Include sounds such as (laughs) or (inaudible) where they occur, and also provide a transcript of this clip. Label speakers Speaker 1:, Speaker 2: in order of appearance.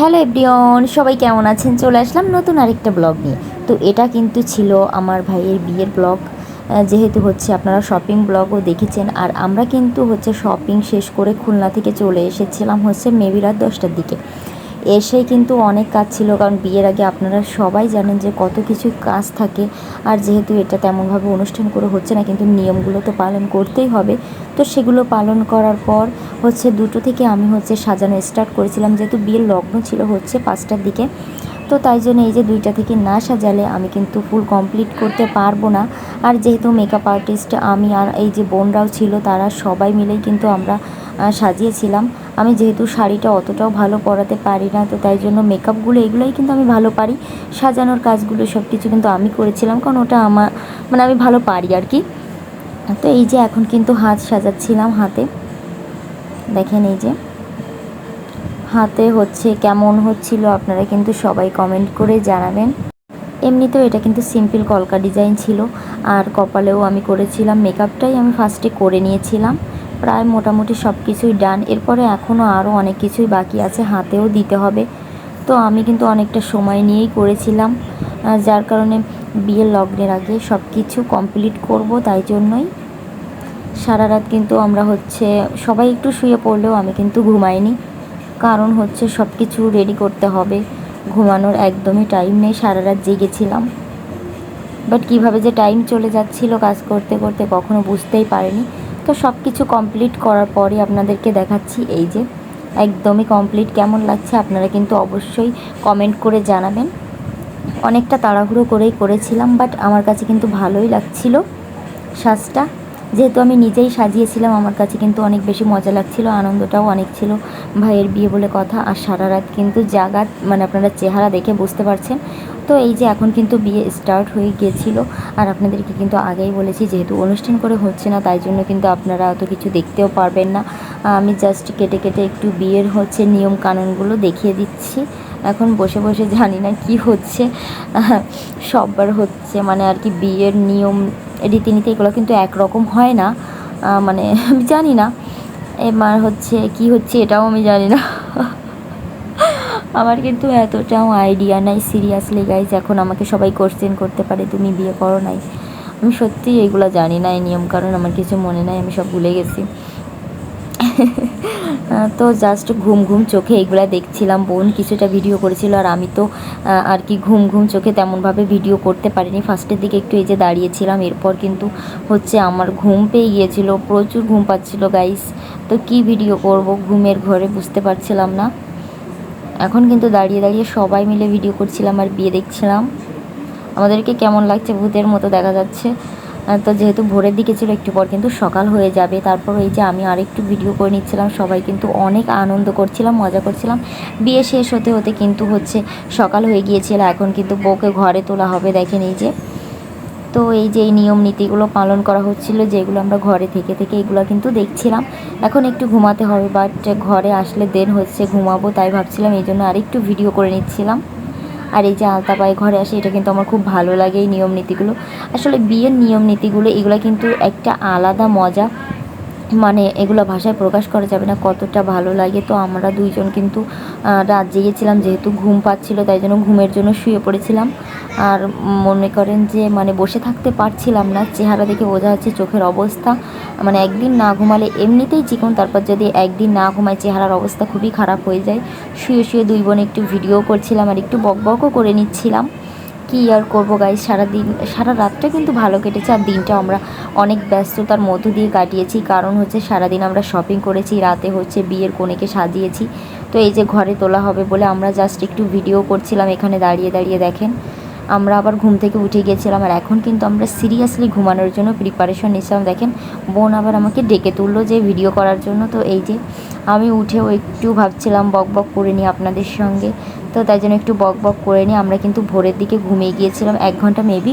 Speaker 1: Hello everyone সবাই কেমন আছেন? চলে আসলাম নতুন আরেকটা ব্লগ নিয়ে। তো এটা কিন্তু ছিল আমার ভাইয়ের বিয়ের ব্লগ। যেহেতু হচ্ছে আপনারা শপিং ব্লগও দেখেছেন, আর আমরা কিন্তু হচ্ছে শপিং শেষ করে খুলনা থেকে চলে এসেছিলাম হচ্ছে মেবি রাত দশটার দিকে। এসেই কিন্তু অনেক কাজ ছিল, কারণ বিয়ের আগে আপনারা সবাই জানেন যে কত কিছু কাজ থাকে, আর যেহেতু এটা তেমনভাবে অনুষ্ঠান করে হচ্ছে না, কিন্তু নিয়মগুলো তো পালন করতেই হবে। তো সেগুলো পালন করার পর হচ্ছে দুটো থেকে আমি হচ্ছে সাজানো স্টার্ট করেছিলাম, যেহেতু বিয়ের লগ্ন ছিল হচ্ছে পাঁচটার দিকে। তো তাই জন্য এই যে দুইটা থেকে না সাজালে আমি কিন্তু ফুল কমপ্লিট করতে পারব না। আর যেহেতু মেকআপ আর্টিস্ট আমি আর এই যে বোনরাও ছিল, তারা সবাই মিলেই কিন্তু আমরা সাজিয়েছিলাম। আমি যেহেতু শাড়িটা অতটাও ভালো পরাতে পারি না, তো তাই জন্য মেকআপগুলো এগুলোই কিন্তু আমি ভালো পারি। সাজানোর কাজগুলো সব কিছু কিন্তু আমি করেছিলাম, কারণ ওটা আমার মানে আমি ভালো পারি আর কি। তো এই যে এখন কিন্তু হাত সাজাচ্ছিলাম হাতে। দেখেন এই যে। হাতে হচ্ছে কেমন হচ্ছিল আপনারা কিন্তু সবাই কমেন্ট করে জানাবেন। এমনিতেও এটা কিন্তু সিম্পল কলকা ডিজাইন ছিল। আর কপালেও আমি করেছিলাম মেকআপটাই আমি ফার্স্টে করে নিয়েছিলাম। প্রায় মোটামুটি সব কিছুই ডান এরপরে এখনও আরও অনেক কিছুই বাকি আছে, হাতেও দিতে হবে। তো আমি কিন্তু অনেকটা সময় নিয়েই করেছিলাম। যার কারণে বিয়ের লগ্নের আগে সব কিছু কমপ্লিট করব, তাই জন্যই সারা রাত কিন্তু আমরা হচ্ছে সবাই একটু শুয়ে পড়লেও আমি কিন্তু ঘুমাইনি। কারণ হচ্ছে সব কিছু রেডি করতে হবে। ঘুমানোর একদমই টাইম নেই, সারা রাত জেগেছিলাম। বাট কীভাবে যে টাইম চলে যাচ্ছিল কাজ করতে করতে কখনো বুঝতেই পারিনি। তো সব কিছু কমপ্লিট করার পরে আপনাদেরকে দেখাচ্ছি এই যে, একদমই কমপ্লিট কেমন লাগছে আপনারা কিন্তু অবশ্যই কমেন্ট করে জানাবেন। অনেকটা তাড়াহুড়ো করেই করেছিলাম বাট আমার কাছে কিন্তু ভালোই লাগছিল। সাজটা যেহেতু আমি নিজেই সাজিয়েছিলাম, আমার কাছে কিন্তু অনেক বেশি মজা লাগছিল, আনন্দটাও অনেক ছিল। ভাইয়ের বিয়ে বলে কথা আর সারা রাত কিন্তু জাগাত মানে আপনারা চেহারা দেখে বুঝতে পারছেন। তো এই যে এখন কিন্তু বিয়ে স্টার্ট হয়ে গিয়েছিল, আর আপনাদেরকে কিন্তু আগেই বলেছি, যেহেতু অনুষ্ঠান করে হচ্ছে না, তাই জন্য কিন্তু আপনারা অত কিছু দেখতেও পারবেন না। আমি জাস্ট কেটে কেটে একটু বিয়ের হচ্ছে নিয়ম কানুনগুলো দেখিয়ে দিচ্ছি। এখন বসে বসে জানি না কি হচ্ছে। সববার হচ্ছে মানে আর কি বিয়ের নিয়ম রীতিনীতি এগুলো কিন্তু একরকম হয় না। মানে (laughs) আমি জানি না। এবার হচ্ছে কি হচ্ছে এটাও আমি জানি না। (laughs) আমার কিন্তু এতটাও আইডিয়া নাই সিরিয়াসলি গাইজ এখন আমাকে সবাই কোশ্চেন করতে পারে, তুমি বিয়ে করো নাই? আমি সত্যি এগুলো জানি না, এই নিয়ম কারণ আমার কিছু মনে নাই, আমি সব ভুলে গেছি। (laughs) তো জাস্ট ঘুম ঘুম চোখে এগুলো দেখছিলাম, বোন কিছুটা ভিডিও করেছিল আর আমি তো আর কি ঘুম ঘুম চোখে তেমনভাবে ভিডিও করতে পারিনি। ফার্স্টের দিকে একটু এই যে দাঁড়িয়েছিলাম, এরপর কিন্তু হচ্ছে আমার ঘুম পেয়ে গিয়েছিল, প্রচুর ঘুম পাচ্ছিল গাইস তো কি ভিডিও করব, ঘুমের ঘরে বুঝতে পারছিলাম না। এখন কিন্তু দাঁড়িয়ে দাঁড়িয়ে সবাই মিলে ভিডিও করছিলাম আর বিয়ে দেখছিলাম। আমাদেরকে কেমন লাগছে ভূতের মতো দেখা যাচ্ছে। তো যেহেতু ভোরের দিকে ছিল একটু পর কিন্তু সকাল হয়ে যাবে। তারপর এই যে আমি আরেকটু ভিডিও করে নিচ্ছিলাম, সবাই কিন্তু অনেক আনন্দ করছিলাম, মজা করছিলাম। বিয়ে শেষ হতে হতে কিন্তু হচ্ছে সকাল হয়ে গিয়েছিল, এখন কিন্তু বউকে ঘরে তোলা হবে দেখেন এই যে। তো এই যে নিয়ম নীতিগুলো পালন করা হচ্ছিল, যেগুলো আমরা ঘরে থেকে থেকে এগুলো কিন্তু দেখছিলাম। এখন একটু ঘুমাতে হবে বাট ঘরে আসলে দেন হচ্ছে ঘুমাবো, তাই ভাবছিলাম, এই জন্য আরেকটু ভিডিও করে নিচ্ছিলাম। আর এই যে আলতা পায়ে ঘরে আসে, এটা কিন্তু আমার খুব ভালো লাগে এই নিয়ম নীতিগুলো। আসলে বিয়ের নিয়ম নীতিগুলো, এগুলো কিন্তু একটা আলাদা মজা। মানে এগুলো ভাষায় প্রকাশ করা যাবে না, কতটা ভালো লাগে। তো আমরা দুইজন কিন্তু রাত জেগেছিলাম, যেহেতু ঘুম পাচ্ছিল, তাই জন্য ঘুমের জন্য শুয়ে পড়েছিলাম। আর মনে করেন যে মানে বসে থাকতে পারছিলাম না, চেহারা দেখে বোঝা যাচ্ছে চোখের অবস্থা। মানে একদিন না ঘুমালে এমনিতেই চিকন, তারপর যদি একদিন না ঘুমায়, চেহারার অবস্থা খুবই খারাপ হয়ে যায়। শুয়ে শুয়ে দুই বোন একটু ভিডিও করছিলাম আর একটু বক বকও করে নিচ্ছিলাম। কি আর করব গাইজ সারাদিন, সারা রাতটা কিন্তু ভালো কেটেছে আর দিনটা আমরা অনেক ব্যস্ততার মধ্য দিয়ে কাটিয়েছি। কারণ হচ্ছে সারাদিন আমরা শপিং করেছি, রাতে হচ্ছে বিয়ের কনেকে সাজিয়েছি। তো এই যে ঘরে তোলা হবে বলে আমরা জাস্ট একটু ভিডিও করছিলাম, এখানে দাঁড়িয়ে দাঁড়িয়ে দেখেন। আমরা আবার ঘুম থেকে উঠে গিয়েছিলাম আর এখন কিন্তু আমরা সিরিয়াসলি ঘুমানোর জন্য প্রিপারেশন নিয়েছিলাম। দেখেন, বোন আবার আমাকে ডেকে তুললো যে ভিডিও করার জন্য। তো এই যে আমি উঠেও একটু ভাবছিলাম, বক বক করে নিই আপনাদের সঙ্গে। তো তাই জন্য একটু বক বক করে নিয়ে আমরা কিন্তু ভোরের দিকে ঘুমিয়ে গিয়েছিলাম। এক ঘণ্টা মেবি